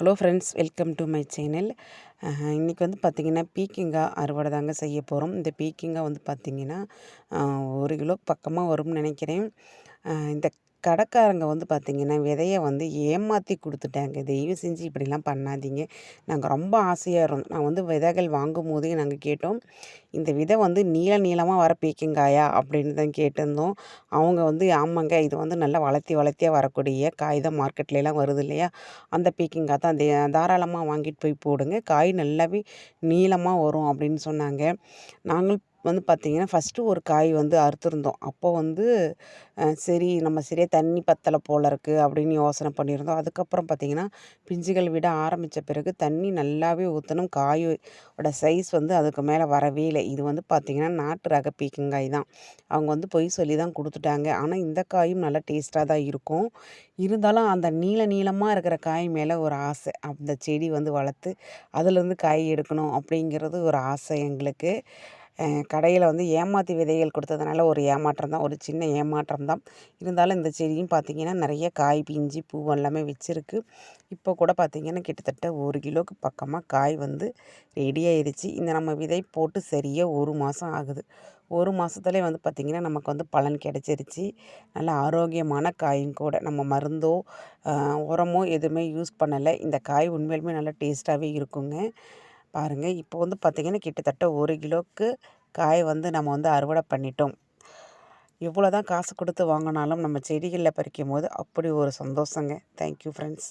Hello friends welcome to my channel. இன்றைக்கி வந்து பார்த்திங்கன்னா பீக்கிங்காய் அறுவடை தாங்க செய்ய போகிறோம் இந்த பீக்கிங்காய் வந்து பார்த்திங்கன்னா ஒரு கிலோ பக்கமாக வரும்னு நினைக்கிறேன். இந்த கடைக்காரங்க வந்து பார்த்திங்கன்னா விதையை வந்து ஏமாற்றி கொடுத்துட்டாங்க. தயவு செஞ்சு இப்படிலாம் பண்ணாதீங்க. நாங்கள் ரொம்ப ஆசையாக இருந்தோம். நான் வந்து விதைகள் வாங்கும் போதே நாங்கள் கேட்டோம் இந்த விதை வந்து நீள நீளமாக வர பீக்கிங்காயா அப்படின்னு தான் கேட்டிருந்தோம். அவங்க வந்து ஆமாங்க இது வந்து நல்லா வளர்த்தி வளர்த்தியாக வரக்கூடிய காய் தான் மார்க்கெட்லலாம் வருது இல்லையா? அந்த பீக்கிங்காய் தான் தாராளமாக வாங்கிட்டு போய் போடுங்க. காய் நல்லாவே நீளமாக வரும் அப்படின்னு சொன்னாங்க. நாங்கள் வந்து பார்த்திங்கன்னா ஃபஸ்ட்டு ஒரு காய் வந்து அறுத்துருந்தோம். அப்போ வந்து சரி நம்ம சரியாக தண்ணி பத்தலை போல் இருக்குது அப்படின்னு யோசனை பண்ணியிருந்தோம். அதுக்கப்புறம் பார்த்திங்கன்னா பிஞ்சுகள் விட ஆரம்பித்த பிறகு தண்ணி நல்லாவே ஊற்றணும் காயோட சைஸ் வந்து அதுக்கு மேலே வரவே இல்லை. இது வந்து பார்த்திங்கன்னா நாட்டு ரக பீக்கங்காய் தான். அவங்க வந்து பொய் சொல்லி தான் கொடுத்துட்டாங்க. ஆனால் இந்த காயும் நல்லா டேஸ்ட்டாக தான் இருக்கும். இருந்தாலும் அந்த நீள நீளமாக இருக்கிற காய் மேலே ஒரு ஆசை. அந்த செடி வந்து வளர்த்து அதுலேருந்து காய் எடுக்கணும் அப்படிங்கிறது ஒரு ஆசை எங்களுக்கு. கடையில் வந்து ஏமாற்றி விதைகள் கொடுத்ததுனால ஒரு ஏமாற்றம் தான் ஒரு சின்ன ஏமாற்றம் தான். இருந்தாலும் இந்த செடியும் பார்த்திங்கன்னா நிறைய காய் பிஞ்சு பூ எல்லாமே வச்சுருக்கு. இப்போ கூட பார்த்திங்கன்னா கிட்டத்தட்ட ஒரு கிலோவுக்கு பக்கமாக காய் வந்து ரெடி ஆயிடுச்சு. இந்த நம்ம விதை போட்டு சரியாக ஒரு மாதம் ஆகுது. ஒரு மாதத்துலேயே வந்து பார்த்திங்கன்னா நமக்கு வந்து பலன் கிடச்சிருச்சு. நல்ல ஆரோக்கியமான காயும் கூட. நம்ம மருந்தோ உரமோ எதுவுமே யூஸ் பண்ணலை. இந்த காய் உண்மையிலுமே நல்லா டேஸ்ட்டாகவே இருக்குங்க. பாருங்கள் இப்போ வந்து பார்த்திங்கன்னா கிட்டத்தட்ட ஒரு கிலோவுக்கு காய் வந்து நம்ம வந்து அறுவடை பண்ணிட்டோம். எவ்வளோ தான் காசு கொடுத்து வாங்கினாலும் நம்ம செடிகளில் பறிக்கும் போது அப்படி ஒரு சந்தோஷங்க. Thank you friends